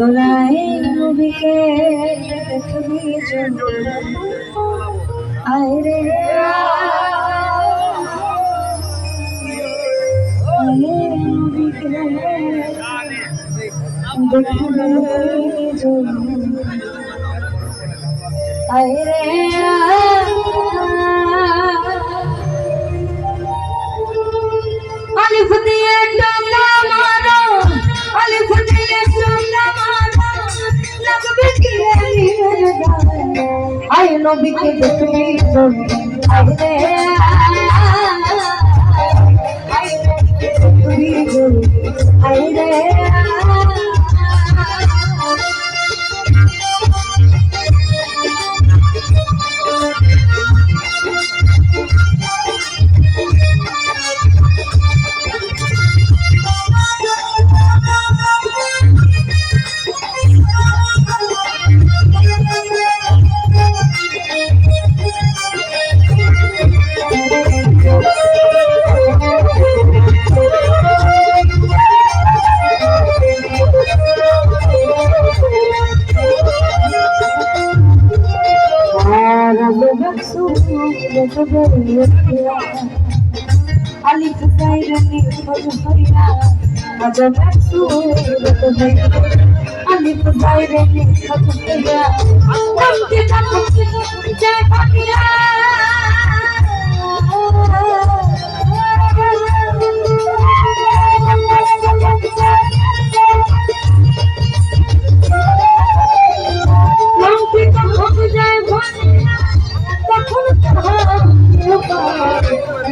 নবীকে দেখবি আয় রে আয় রে আলিফ দিয়ে ডাঙ্গা এর গায়ে আয় নবীকে দেখবি যদি আয় আলিফ সাইরানি মজহরিয়া আজব সুরত আলিফ সাইরানি মজহরিয়া কামতে কামতে জয় পাখিয়া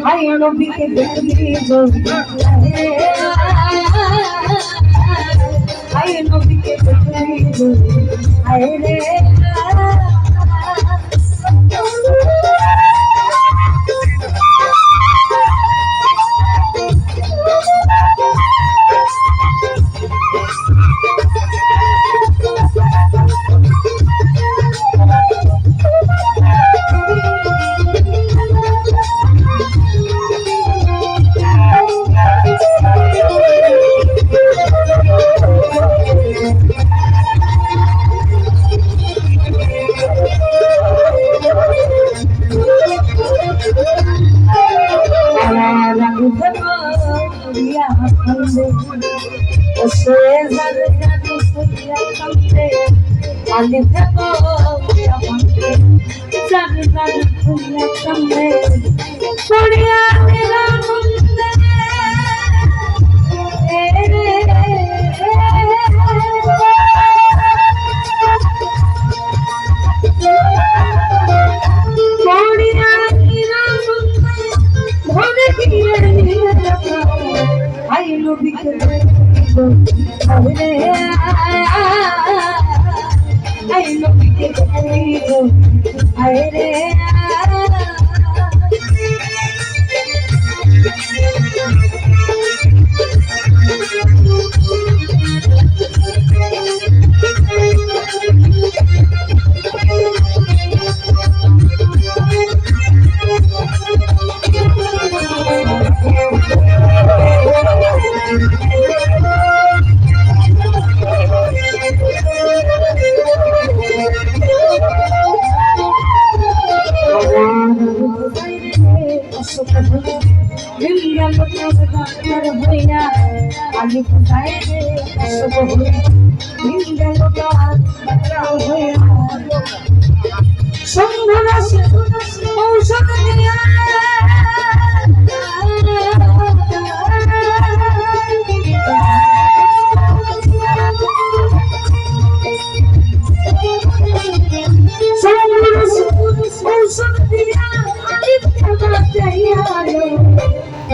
আই নবীকে দেখবি আই নবীকে দেখবি আয় রে Soria Mera Munde, Bhone Kiye Nira, I love you, I love you, I আলি কোথায় রে সব হয়ে দিন গেল হয়ে সন্ধ্যা ঔষধ দিয়া ঔষধ দিয়া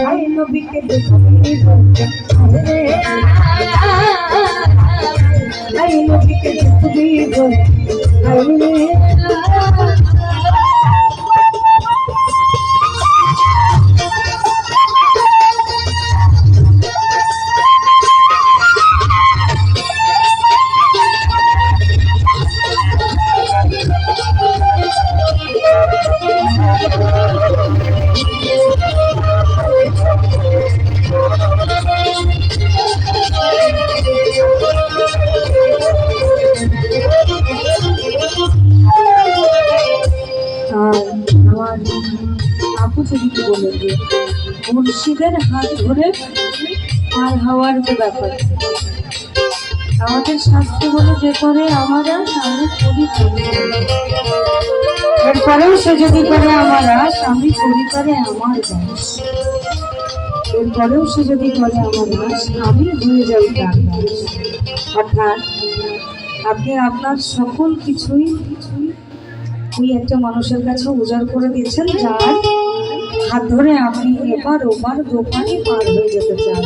আই নবীকে দেখিব রে আই নবীকে দেখিব নবীদের হাত ধরে আর হওয়ার যে ব্যাপার। আমাদের শাস্তি বলে যে করে আমার করি করি। এরপরেও সে যদি করে আমার আমি করে আমার এরপরেও সে যদি করে আমার আশ আমি হয়ে যাই তার অর্থাৎ, আপনি আপনার সকল কিছুই ওই একটা মানুষের কাছে উজাড় করে দিয়েছেন, যার হাত ধরে আপনি এবার ওবার দোকানে পার হয়ে যেতে চান।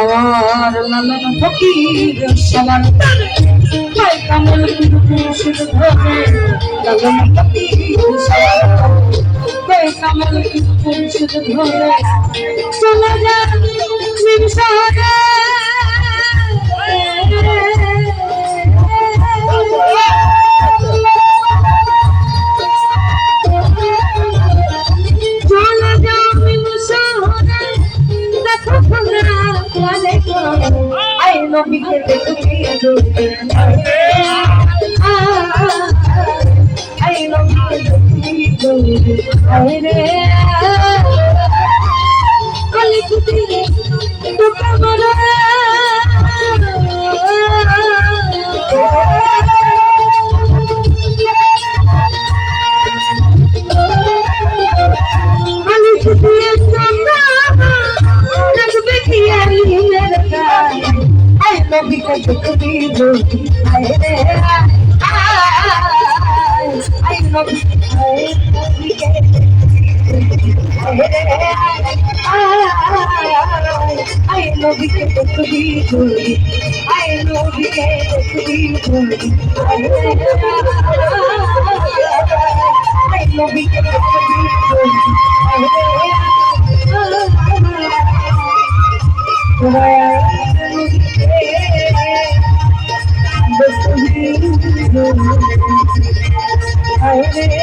আমার লালন ফকির তাই কামল ধরে। লালন ফকির তাই কামল ধরে। চলে যান নবীকে দেখতে আই আই নবীকে দেখতে আই রে আই নবীকে I love you, get the good. I love you, get the good. I love you, get the good. I